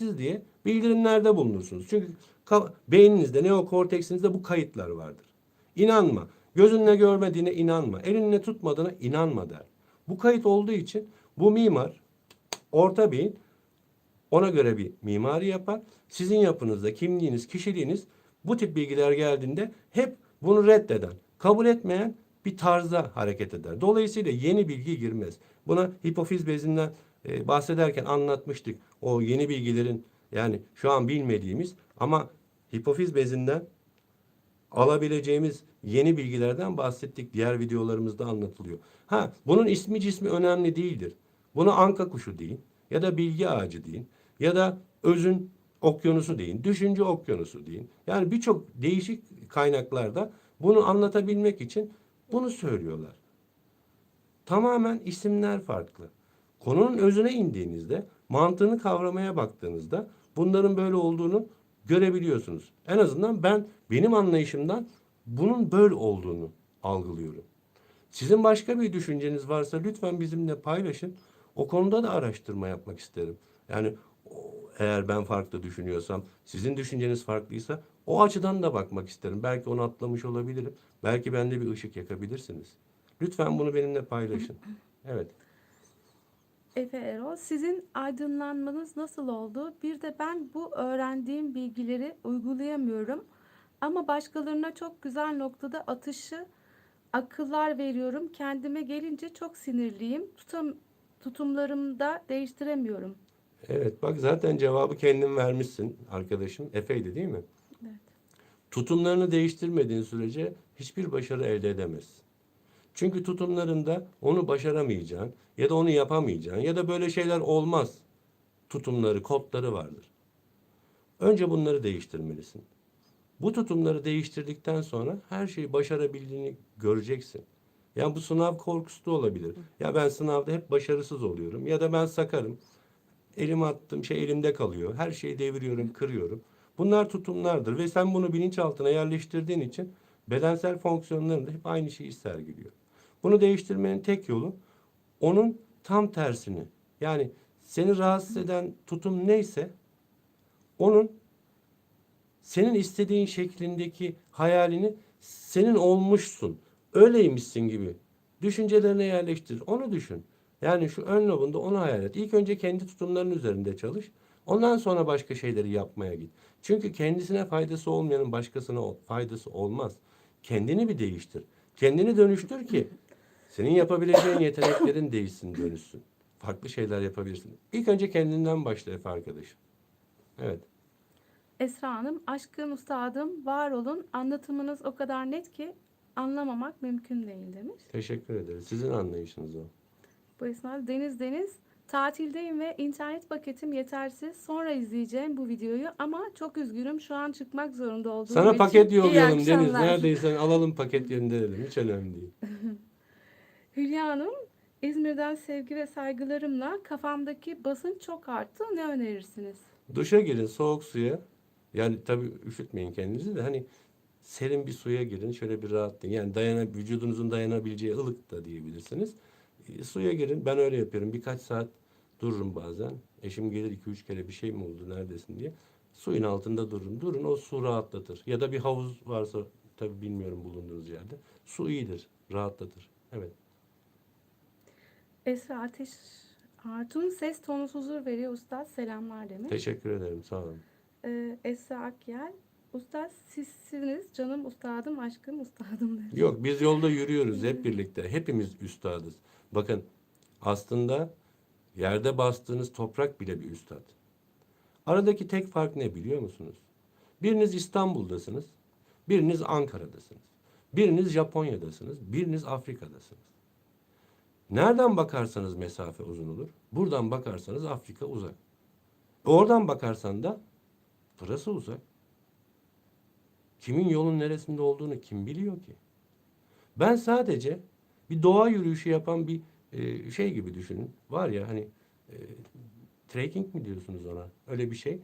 diye bildirimlerde bulunursunuz. Çünkü beyninizde, neokorteksinizde bu kayıtlar vardır. İnanma. Gözünle görmediğine inanma. Elinle tutmadığına inanma der. Bu kayıt olduğu için bu mimar, orta beyin ona göre bir mimari yapar. Sizin yapınızda, kimliğiniz, kişiliğiniz bu tip bilgiler geldiğinde hep bunu reddeden, kabul etmeyen bir tarzda hareket eder. Dolayısıyla yeni bilgi girmez. Buna hipofiz bezinden e, bahsederken anlatmıştık. O yeni bilgilerin yani şu an bilmediğimiz ama hipofiz bezinden alabileceğimiz yeni bilgilerden bahsettik. Diğer videolarımızda anlatılıyor. Ha, bunun ismi cismi önemli değildir. Bunu anka kuşu deyin ya da bilgi ağacı deyin ya da özün okyanusu deyin, düşünce okyanusu deyin. Yani birçok değişik kaynaklarda bunu anlatabilmek için bunu söylüyorlar. Tamamen isimler farklı. Konunun özüne indiğinizde, mantığını kavramaya baktığınızda bunların böyle olduğunu görebiliyorsunuz. En azından ben benim anlayışımdan bunun böyle olduğunu algılıyorum. Sizin başka bir düşünceniz varsa lütfen bizimle paylaşın. O konuda da araştırma yapmak isterim. Yani eğer ben farklı düşünüyorsam, sizin düşünceniz farklıysa o açıdan da bakmak isterim. Belki onu atlamış olabilirim. Belki bende bir ışık yakabilirsiniz. Lütfen bunu benimle paylaşın. Evet. Efe Erol, sizin aydınlanmanız nasıl oldu? Bir de ben bu öğrendiğim bilgileri uygulayamıyorum. Ama başkalarına çok güzel noktada atışı, akıllar veriyorum. Kendime gelince çok sinirliyim. Tutum, tutumlarımı da değiştiremiyorum. Evet bak zaten cevabı kendin vermişsin arkadaşım. Efe'ydi değil mi? Evet. Tutumlarını değiştirmediğin sürece hiçbir başarı elde edemezsin. Çünkü tutumlarında onu başaramayacağın ya da onu yapamayacağın ya da böyle şeyler olmaz. Tutumları, kodları vardır. Önce bunları değiştirmelisin. Bu tutumları değiştirdikten sonra her şeyi başarabildiğini göreceksin. Yani bu sınav korkusu da olabilir. Ya ben sınavda hep başarısız oluyorum ya da ben sakarım. Elime attığım şey elimde kalıyor. Her şeyi deviriyorum, kırıyorum. Bunlar tutumlardır ve sen bunu bilinçaltına yerleştirdiğin için bedensel fonksiyonlarında hep aynı şeyi sergiliyor. Bunu değiştirmenin tek yolu onun tam tersini. Yani seni rahatsız eden tutum neyse onun senin istediğin şeklindeki hayalini senin olmuşsun, öyleymişsin gibi düşüncelerine yerleştir. Onu düşün. Yani şu ön lobunda onu hayal et. İlk önce kendi tutumların üzerinde çalış. Ondan sonra başka şeyleri yapmaya git. Çünkü kendisine faydası olmayanın başkasına faydası olmaz. Kendini bir değiştir. Kendini dönüştür ki senin yapabileceğin yeteneklerin değişsin, dönüşsün. Farklı şeyler yapabilirsin. İlk önce kendinden başla Efe arkadaşım. Evet. Esra Hanım, aşkın ustadım, var olun. Anlatımınız o kadar net ki anlamamak mümkün değil demiş. Teşekkür ederiz. Sizin anlayışınız o. Bu esnada Deniz Deniz tatildeyim ve internet paketim yetersiz. Sonra izleyeceğim bu videoyu ama çok üzgünüm şu an çıkmak zorunda olduğum Sana için. paket İyi yollayalım Deniz. akşamlar. Neredeysen alalım paket yerinde dedim. Hiç önemli değil. Hülya Hanım İzmir'den sevgi ve saygılarımla kafamdaki basınç çok arttı. Ne önerirsiniz? Duşa girin soğuk suya. Yani tabii üşütmeyin kendinizi de hani serin bir suya girin. Şöyle bir rahatlayın. Yani dayana, vücudunuzun dayanabileceği ılık da diyebilirsiniz. E, suya girin. Ben öyle yapıyorum. Birkaç saat dururum bazen. Eşim gelir iki üç kere bir şey mi oldu neredesin diye. Suyun altında dururum. Durun o su rahatlatır. Ya da bir havuz varsa tabii bilmiyorum bulunduğunuz yerde. Su iyidir. Rahatlatır. Evet. Esra Ateş Hatun ses tonu huzur veriyor ustad selamlar demiş. Teşekkür ederim. Sağ olun. Ee, Esra Akyel Ustad sizsiniz canım ustadım aşkım ustadım demiş. Yok biz yolda yürüyoruz hep birlikte. Hepimiz üstadız. Bakın aslında yerde bastığınız toprak bile bir üstad. Aradaki tek fark ne biliyor musunuz? Biriniz İstanbul'dasınız, biriniz Ankara'dasınız, biriniz Japonya'dasınız, biriniz Afrika'dasınız. Nereden bakarsanız mesafe uzun olur. Buradan bakarsanız Afrika uzak. Oradan bakarsan da burası uzak. Kimin yolun neresinde olduğunu kim biliyor ki? Ben sadece bir doğa yürüyüşü yapan bir e, şey gibi düşünün. Var ya hani e, trekking mi diyorsunuz ona? Öyle bir şey.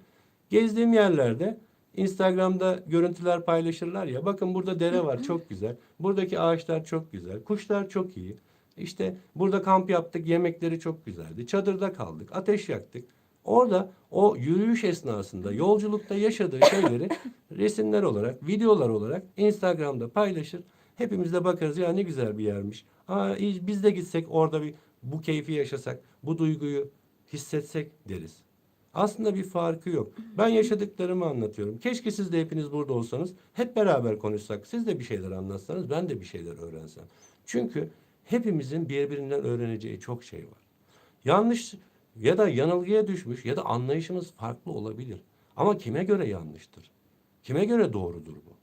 Gezdiğim yerlerde Instagram'da görüntüler paylaşırlar ya. Bakın burada dere var çok güzel. Buradaki ağaçlar çok güzel. Kuşlar çok iyi. İşte burada kamp yaptık. Yemekleri çok güzeldi. Çadırda kaldık. Ateş yaktık. Orada o yürüyüş esnasında yolculukta yaşadığı şeyleri resimler olarak, videolar olarak Instagram'da paylaşır. Hepimiz de bakarız ya ne güzel bir yermiş. Aa, biz de gitsek orada bir bu keyfi yaşasak, bu duyguyu hissetsek deriz. Aslında bir farkı yok. Ben yaşadıklarımı anlatıyorum. Keşke siz de hepiniz burada olsanız, hep beraber konuşsak, siz de bir şeyler anlatsanız, ben de bir şeyler öğrensem. Çünkü hepimizin birbirinden öğreneceği çok şey var. Yanlış ya da yanılgıya düşmüş ya da anlayışımız farklı olabilir. Ama kime göre yanlıştır? Kime göre doğrudur bu?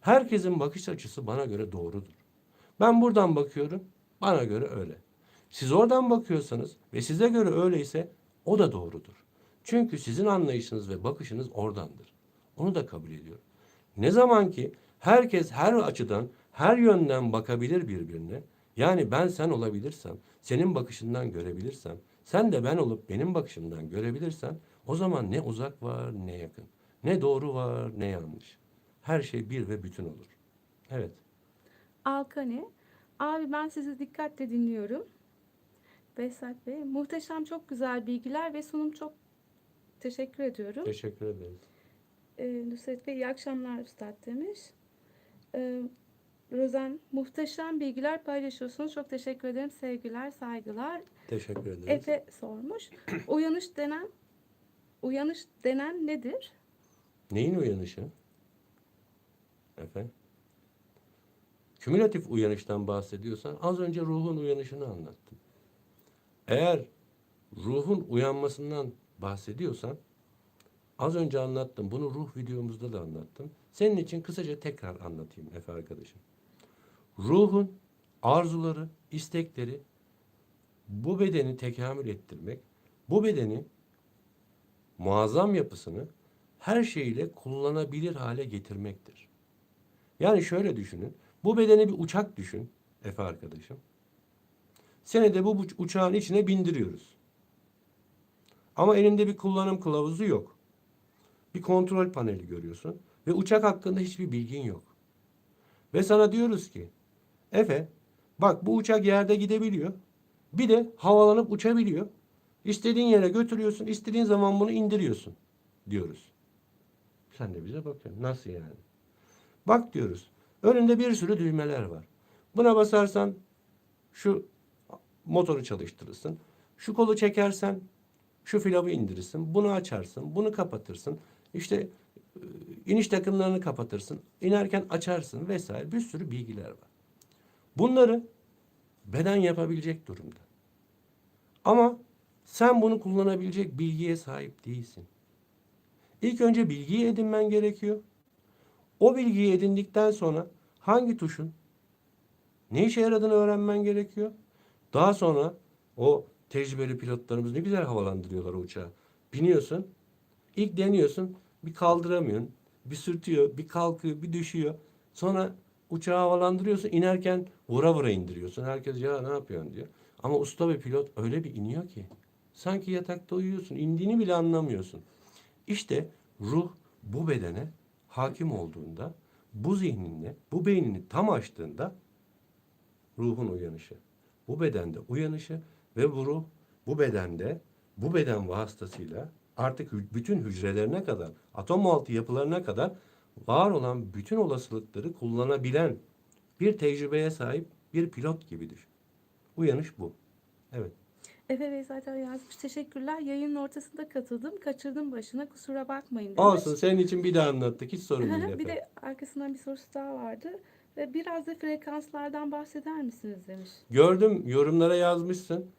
Herkesin bakış açısı bana göre doğrudur. Ben buradan bakıyorum, bana göre öyle. Siz oradan bakıyorsanız ve size göre öyleyse o da doğrudur. Çünkü sizin anlayışınız ve bakışınız oradandır. Onu da kabul ediyorum. Ne zaman ki herkes her açıdan, her yönden bakabilir birbirine, yani ben sen olabilirsem, senin bakışından görebilirsem, sen de ben olup benim bakışımdan görebilirsen, o zaman ne uzak var ne yakın, ne doğru var ne yanlış. Her şey bir ve bütün olur. Evet. Alkane. Abi ben sizi dikkatle dinliyorum. Behzat Bey. Muhteşem çok güzel bilgiler ve sunum çok teşekkür ediyorum. Teşekkür ederiz. Ee, Nusret Bey iyi akşamlar Üstad demiş. Ee, Rozen muhteşem bilgiler paylaşıyorsunuz. Çok teşekkür ederim. Sevgiler, saygılar. Teşekkür ederiz. Efe sormuş. Uyanış denen uyanış denen nedir? Neyin uyanışı? Efendim? Kümülatif uyanıştan bahsediyorsan az önce ruhun uyanışını anlattım. Eğer ruhun uyanmasından bahsediyorsan az önce anlattım. Bunu ruh videomuzda da anlattım. Senin için kısaca tekrar anlatayım Efe arkadaşım. Ruhun arzuları, istekleri bu bedeni tekamül ettirmek, bu bedeni muazzam yapısını her şeyiyle kullanabilir hale getirmektir. Yani şöyle düşünün. Bu bedeni bir uçak düşün Efe arkadaşım. Seni de bu bu uçağın içine bindiriyoruz. Ama elinde bir kullanım kılavuzu yok. Bir kontrol paneli görüyorsun ve uçak hakkında hiçbir bilgin yok. Ve sana diyoruz ki Efe bak bu uçak yerde gidebiliyor. Bir de havalanıp uçabiliyor. İstediğin yere götürüyorsun, istediğin zaman bunu indiriyorsun diyoruz. Sen de bize bakıyorsun. Nasıl yani? Bak diyoruz. Önünde bir sürü düğmeler var. Buna basarsan şu motoru çalıştırırsın. Şu kolu çekersen şu filavı indirirsin. Bunu açarsın. Bunu kapatırsın. İşte e, iniş takımlarını kapatırsın. İnerken açarsın vesaire. Bir sürü bilgiler var. Bunları beden yapabilecek durumda. Ama sen bunu kullanabilecek bilgiye sahip değilsin. İlk önce bilgiyi edinmen gerekiyor. O bilgiyi edindikten sonra hangi tuşun ne işe yaradığını öğrenmen gerekiyor. Daha sonra o tecrübeli pilotlarımız ne güzel havalandırıyorlar uçağı. Biniyorsun, ilk deniyorsun, bir kaldıramıyorsun, bir sürtüyor, bir kalkıyor, bir düşüyor. Sonra uçağı havalandırıyorsun, inerken vura vura indiriyorsun. Herkes ya ne yapıyorsun diyor. Ama usta bir pilot öyle bir iniyor ki. Sanki yatakta uyuyorsun, indiğini bile anlamıyorsun. İşte ruh bu bedene hakim olduğunda, bu zihninle, bu beynini tam açtığında ruhun uyanışı. Bu bedende uyanışı ve bu ruh bu bedende, bu beden vasıtasıyla artık bütün hücrelerine kadar, atom altı yapılarına kadar var olan bütün olasılıkları kullanabilen bir tecrübeye sahip bir pilot gibi düşün. Uyanış bu. Evet. Efe Bey zaten yazmış. Teşekkürler. Yayının ortasında katıldım. Kaçırdım başına. Kusura bakmayın demiş. Olsun senin için bir daha anlattık. Hiç sorun değil. bir de arkasından bir sorusu daha vardı. Ve biraz da frekanslardan bahseder misiniz demiş. Gördüm yorumlara yazmışsın.